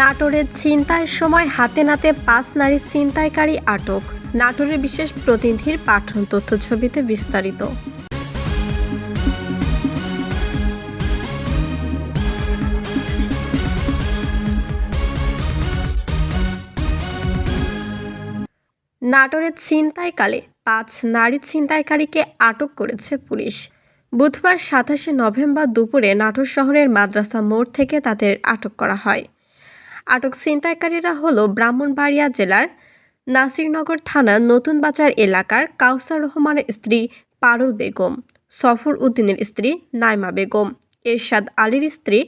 নাটোরের ছিনতাইয়ের সময় হাতে নাতে পাঁচ নারী ছিনতাইকারী আটক। নাটোরের বিশেষ প্রতিনিধির পাঠন তথ্য ছবিতে বিস্তারিত। নাটোরের ছিনতাইকালে পাঁচ নারী ছিনতাইকারীকে আটক করেছে পুলিশ। বুধবার সাতাশে নভেম্বর দুপুরে নাটোর শহরের মাদ্রাসা মোড় থেকে তাদের আটক করা হয়। আটক ছিনতাইকারীরা হল ব্রাহ্মণবাড়িয়া জেলার নাসিরনগর থানার নতুন বাজার এলাকার কাউসার রহমানের স্ত্রী পারুল বেগম, সফর উদ্দিনের স্ত্রী নাইমা বেগম, এরশাদ আলীর স্ত্রী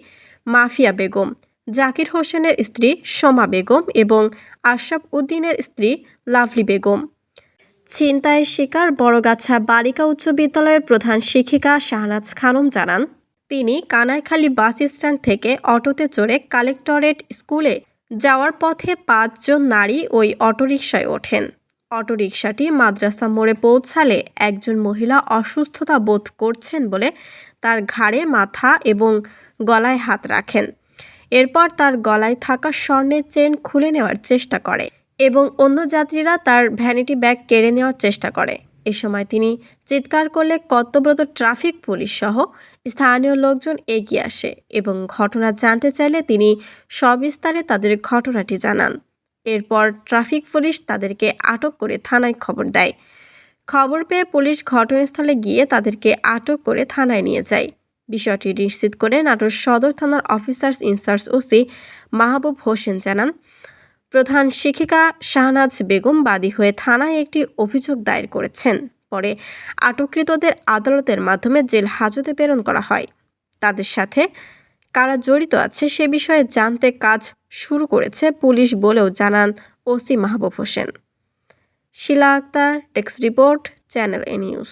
মাফিয়া বেগম, জাকির হোসেনের স্ত্রী শমা বেগম এবং আশরাফ উদ্দিনের স্ত্রী লাভলি বেগম। ছিনতাইয়ের শিকার বড়গাছা বালিকা উচ্চ বিদ্যালয়ের প্রধান শিক্ষিকা শাহনাজ খানম জানান তিনি কানাইখালী বাস স্ট্যান্ড থেকে অটোতে চড়ে কালেক্টরেট স্কুলে যাওয়ার পথে পাঁচজন নারী ওই অটোরিকশায় ওঠেন। অটোরিকশাটি মাদ্রাসা মোড়ে পৌঁছালে একজন মহিলা অসুস্থতা বোধ করছেন বলে তার ঘাড়ে মাথা এবং গলায় হাত রাখেন। এরপর তার গলায় থাকা স্বর্ণের চেন খুলে নেওয়ার চেষ্টা করে এবং অন্য যাত্রীরা তার ভ্যানিটি ব্যাগ কেড়ে নেওয়ার চেষ্টা করে। এ সময় তিনি চিৎকার করলে কর্তব্যরত ট্রাফিক পুলিশ সহ স্থানীয় লোকজন এগিয়ে আসে এবং ঘটনা জানতে চাইলে তিনি সবিস্তারে তাদের ঘটনাটি জানান। এরপর ট্রাফিক পুলিশ তাদেরকে আটক করে থানায় খবর দেয়। খবর পেয়ে পুলিশ ঘটনাস্থলে গিয়ে তাদেরকে আটক করে থানায় নিয়ে যায়। বিষয়টি নিশ্চিত করে নাটোর সদর থানার officers in charge OC Mahbub Hossain জানান প্রধান শিক্ষিকা শাহনাজ বেগম বাদী হয়ে থানায় একটি অভিযোগ দায়ের করেছেন। পরে আটককৃতদের আদালতের মাধ্যমে জেল হাজতে প্রেরণ করা হয়। তাদের সাথে কারা জড়িত আছে সে বিষয়ে জানতে কাজ শুরু করেছে পুলিশ বলেও জানান OC Mahbub Hossain. Shila Akter text report, channel A news.